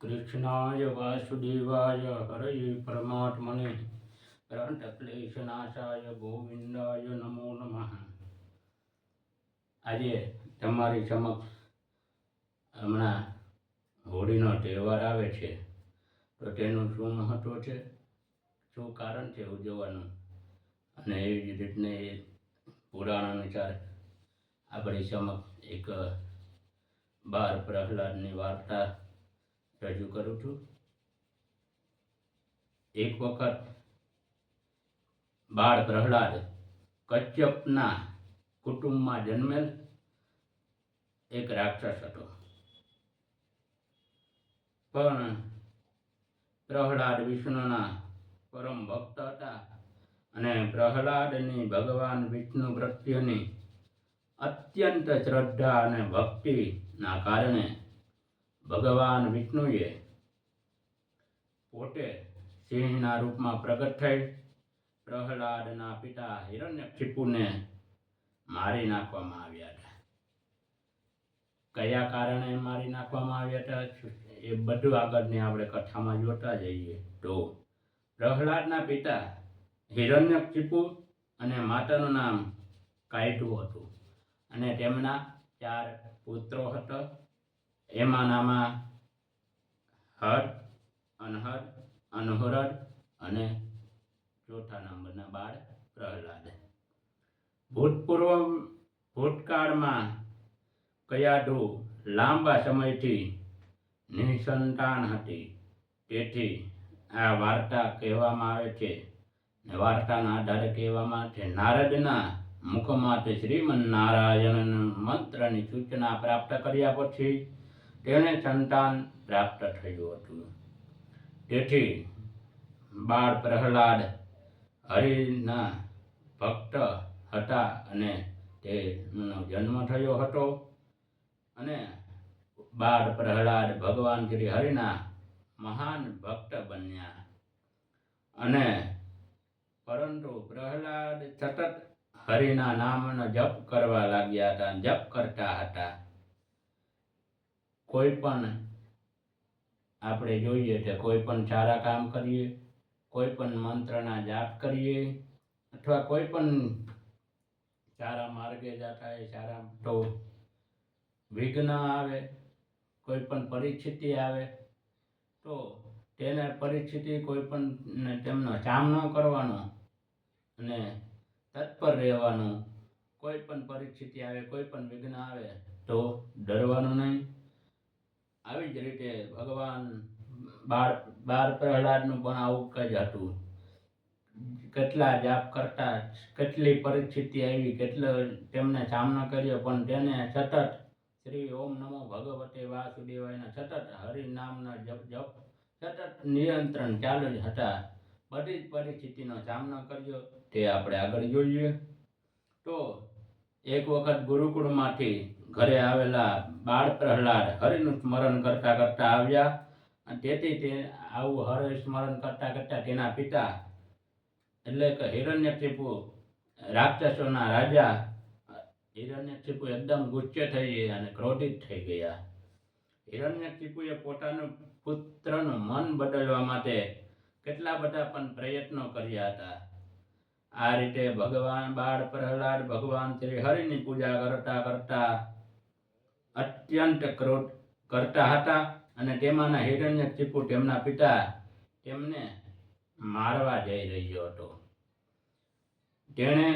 કૃષ્ણાય વાસુદેવાય હરયે પરમાત્મને ક્લેશનાશાય ગોવિંદાય નમો નમઃ. આજે તમારી સમક્ષ હમણાં હોળીનો તહેવાર આવે છે, તો તેનું શું મહત્વ છે? શું કારણ છે ઉજવવાનું? અને એવી જ રીતને એ પુરાણ અનુસાર આપણી સમક્ષ એક બાર પ્રહલાદની વાર્તા રજૂ કરું છું. એક વખત બાળ પ્રહલાદ કચ્છપના કુટુંબમાં જન્મેલ એક રાક્ષસ હતો. પણ પ્રહલાદ વિષ્ણુના પરમ ભક્ત હતા અને પ્રહલાદની ભગવાન વિષ્ણુ પ્રત્યેની અત્યંત શ્રદ્ધા અને ભક્તિના કારણે ભગવાન વિષ્ણુએ પોતે સિંહના રૂપમાં પ્રગટ થઈ પ્રહલાદના પિતા હિરણ્યક્ષિપુને મારી નાખવામાં આવ્યા હતા. કયા કારણે મારી નાખવામાં આવ્યા હતા? એ બધું આગળની આપણે કથામાં જોતા જઈએ તો પ્રહલાદના પિતા હિરણ્યક્ષિપુ અને માતાનું નામ કાયટુ હતું. અને તેમના ચાર પુત્રો હતા. એમાં નામાં હર, અનહર અનહુરડ અને ચોથા નંબરના બાળ પ્રહલાદ. ભૂતપૂર્વ ભૂતકાળમાં કયાધુ લાંબા સમયથી નિસંતાન હતી. તેથી આ વાર્તા કહેવામાં આવે છે, ને વાર્તાના આધારે કહેવામાં છે, નારદના મુખમાંથી શ્રીમન નારાયણ મંત્રની સૂચના પ્રાપ્ત કર્યા પછી તેણે સંતાન પ્રાપ્ત થયું હતું. તેથી બાળ પ્રહલાદ હરિના ભક્ત હતા અને તેનો જન્મ થયો હતો. અને બાળ પ્રહલાદ ભગવાન શ્રી હરિના મહાન ભક્ત બન્યા. અને પરંતુ પ્રહલાદ સતત હરિના નામનો જપ કરવા લાગ્યા હતા, જપ કરતા હતા. કોઈ પણ આપણે જોઈએ કે કોઈ પણ સારા કામ કરીએ, કોઈ પણ મંત્રના જાપ કરીએ, અથવા કોઈ પણ સારા માર્ગે જતા હોય સારા તો વિઘ્ન આવે, કોઈ પણ પરિસ્થિતિ આવે, તો તેને પરિસ્થિતિ કોઈ પણ તેમનો સામનો કરવાનો અને તત્પર રહેવાનું, કોઈ પણ પરિસ્થિતિ આવે, કોઈ પણ વિઘ્ન આવે, તો ડરવાનું નહીં. આવી જ રીતે ભગવાન બાળ બાળ પ્રહલાદનું પણ આવું જ હતું. કેટલા જાપ કરતા, કેટલી પરિસ્થિતિ આવી, કેટલો તેમને સામનો કર્યો, પણ તેને સતત શ્રી ઓમ નમો ભગવતે વાસુદેવાયના સતત હરિનામના જપ જપ, સતત નિયંત્રણ ચાલુ જ હતા. બધી જ પરિસ્થિતિનો સામનો કર્યો. તે આપણે આગળ જોઈએ. તો એક વખત ગુરુકુળમાંથી ઘરે આવેલા બાળ પ્રહલાદ હરિનું સ્મરણ કરતા કરતા આવ્યા તેથી તે આવું હરિ સ્મરણ કરતા કરતા તેના પિતા એટલે કે હિરણ્યક્ષિપુ રાક્ષસોના રાજા હિરણ્યક્ષિપુ એકદમ ગુસ્સે થઈ ગયા અને ક્રોધિત થઈ ગયા. હિરણ્યક્ષિપુએ પોતાનું પુત્રનું મન બદલવા માટે કેટલા બધા પણ પ્રયત્નો કર્યા હતા. આ રીતે ભગવાન બાળ પ્રહલાદ ભગવાન શ્રી હરિની પૂજા કરતા કરતા અત્યંત ક્રોધ કરતા હતા અને તેમાંના હિરણ્યકશિપુ તેમના પિતા તેમને મારવા જઈ રહ્યો હતો. તેણે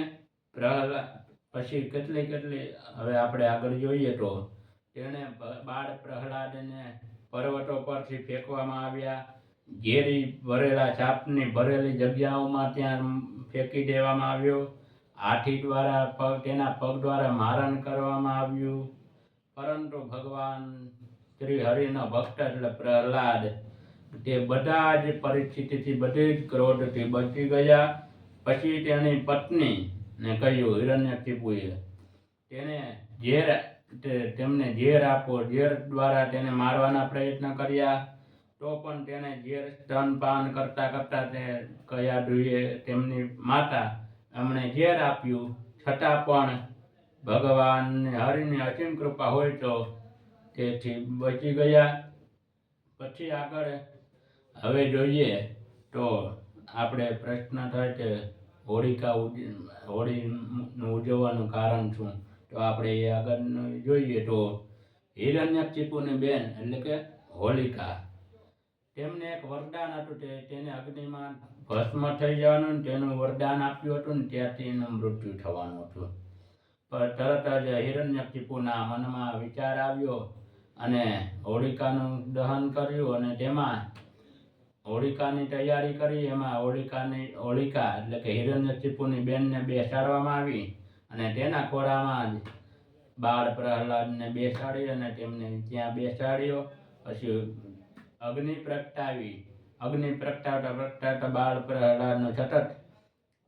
પ્રહલાદ પછી કેટલી કેટલી, હવે આપણે આગળ જોઈએ તો, તેણે બાળ પ્રહલાદને પર્વતો પરથી ફેંકવામાં આવ્યા. ઘેરી ભરેલા સાપની ભરેલી જગ્યાઓમાં ત્યાં ફેંકી દેવામાં આવ્યો. હાથી દ્વારા પગ, તેના પગ દ્વારા મારણ કરવામાં આવ્યું. પરંતુ ભગવાન શ્રી હરિનો ભક્ત એટલે પ્રહલાદ, તે બધા જ પરિસ્થિતિથી બધી જ ક્રોધથી બચી ગયા. પછી તેની પત્ની ને કહ્યું હિરણ્યકશિપુએ તેને ઝેર તેમને ઝેર આપો. ઝેર દ્વારા તેને મારવાના પ્રયત્ન કર્યા. તો પણ તેને ઝેર સ્તનપાન કરતા કરતા તે કયા જોઈએ તેમની માતા એમણે ઝેર આપ્યું. છતાં પણ ભગવાનને હરિની અસીમ કૃપા હોય તો તેથી બચી ગયા. પછી આગળ હવે જોઈએ તો આપણે પ્રશ્ન થાય કે હોળિકા હોળીનું ઉજવવાનું કારણ શું? તો આપણે એ આગળ જોઈએ તો હિરણ્યકશિપુની બેન એટલે કે હોલિકા. તેમને એક વરદાન હતું તે, તેને અગ્નિમાં ભસ્મ થઈ જવાનું તેનું વરદાન આપ્યું હતું ને ત્યાંથી એનું મૃત્યુ થવાનું હતું. પણ તરત જ હિરણ્યકિપુના મનમાં વિચાર આવ્યો અને હોળિકાનું દહન કર્યું અને તેમાં હોળિકાની તૈયારી કરી. એમાં હોળિકાની, હોળિકા એટલે કે હિરણ્યકિપુની બેનને બેસાડવામાં આવી અને તેના ખોરામાં જ બાળ પ્રહલાદને બેસાડી અને તેમને ત્યાં બેસાડ્યો. પછી અગ્નિ પ્રગટાવી. અગ્નિ પ્રગટાવતા પ્રગટાવતા બાળ પ્રહલાદનું સતત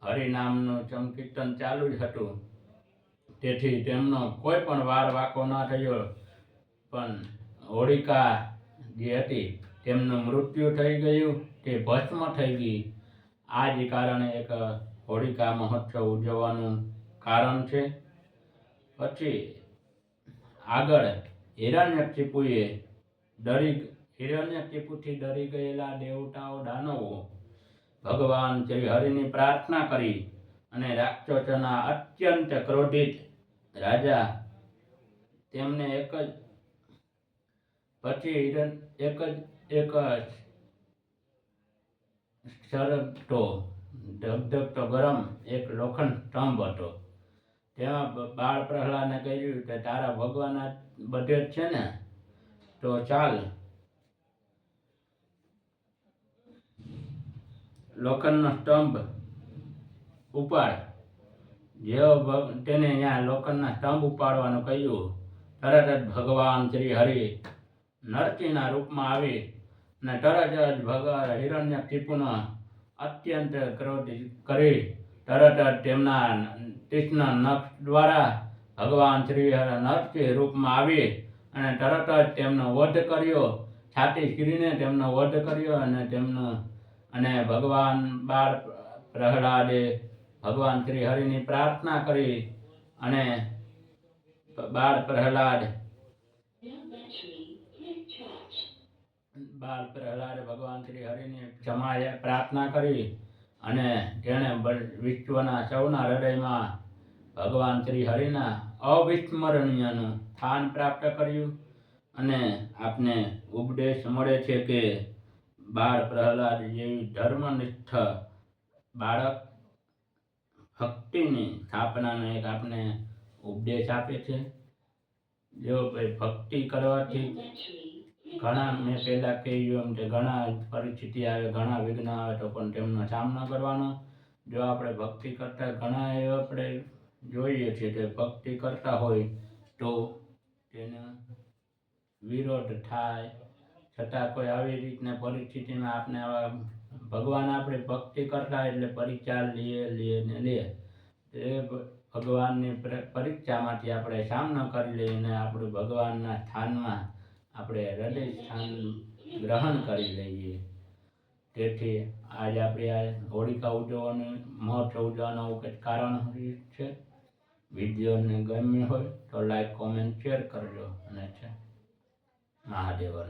હરિનામનું સંકીર્તન ચાલુ જ હતું. તેથી તેમનો કોઈ પણ વાર વાકો ન થયો. પણ હોળિકા જે હતી, તેમનું મૃત્યુ થઈ ગયું તે ભસ્મ થઈ ગઈ આ જ કારણે એક હોળિકા મહોત્સવ ઉજવવાનું કારણ છે. પછી આગળ હિરણ્યકશિપુએ ડરી હિરણ્યકશિપુથી ડરી ગયેલા દેવતાઓ દાનવો, ભગવાન શ્રી હરિની પ્રાર્થના કરી અને રાક્ષસોના અત્યંત ક્રોધિત રાજા તેમને એક જ પછી હિરણ એક જ એક સરગતો ધબધબતો ગરમ એક લોખંડ સ્તંભ હતો. તેમાં બાળ પ્રહલાદને કહ્યું કે તારા ભગવાન બધે જ છે ને? તો ચાલ લોખંડનો સ્તંભ ઉપાડ. જેવો તેને ત્યાં લોખંડના સ્તંભ ઉપાડવાનું કહ્યું. તરત જ ભગવાન શ્રી હરિ નરસિંહના રૂપમાં આવી અને તરત જ ભગવાન ટીપુનો અત્યંત ક્રોધ કરી તરત જ તેમના કૃષ્ણ નખ દ્વારા ભગવાન શ્રી નરસિંહ રૂપમાં આવી અને તરત જ તેમનો વધ કર્યો. છાતી ચીરીને તેમનો વધ કર્યો અને તેમનો અને ભગવાન બાળ પ્રહલાદે ભગવાન શ્રી હરિની પ્રાર્થના કરી અને બાળ પ્રહલાદ બાળ પ્રહલાદે ભગવાન શ્રી હરિની ક્ષમાએ પ્રાર્થના કરી અને તેણે વિશ્વના સૌના હૃદયમાં ભગવાન શ્રી હરિના અવિસ્મરણીયનું સ્થાન પ્રાપ્ત કર્યું અને આપને ઉપદેશ મળે છે કે બાળ પ્રહલાદ જેવી ધર્મનિષ્ઠ બાળક ભક્તિની સ્થાપનાનો એક આપણે ઉપદેશ આપે છે. જો ભાઈ ભક્તિ કરવાથી ઘણા મેં પહેલાં કહ્યું એમ કે ઘણા પરિસ્થિતિ આવે, ઘણા વિઘ્ન આવે તો પણ તેમનો સામનો કરવાનો. જો આપણે ભક્તિ કરતા ઘણા એ આપણે જોઈએ છીએ કે ભક્તિ કરતા હોય તો તેનો વિરોધ થાય છતાં કોઈ આવી રીતના પરિસ્થિતિમાં આપણે ભગવાન આપણે ભક્તિ કરતા એટલે પરીક્ષા લઈએ લઈએ ને લઈએ એ ભગવાનની પ્ર- પરીક્ષામાંથી આપણે સામનો કરી લઈએ અને આપણું ભગવાનના સ્થાનમાં આપણે હૃદય સ્થાન ગ્રહણ કરી લઈએ. તેથી આજે આપણે આ હોળિકા ઉજવવાનું મહોત્સવ ઉજવવાનું કંઈક કારણ છે. વિડીયોને ગમ્યું હોય તો લાઈક કોમેન્ટ શેર કરજો. અને છે, મહાદેવર.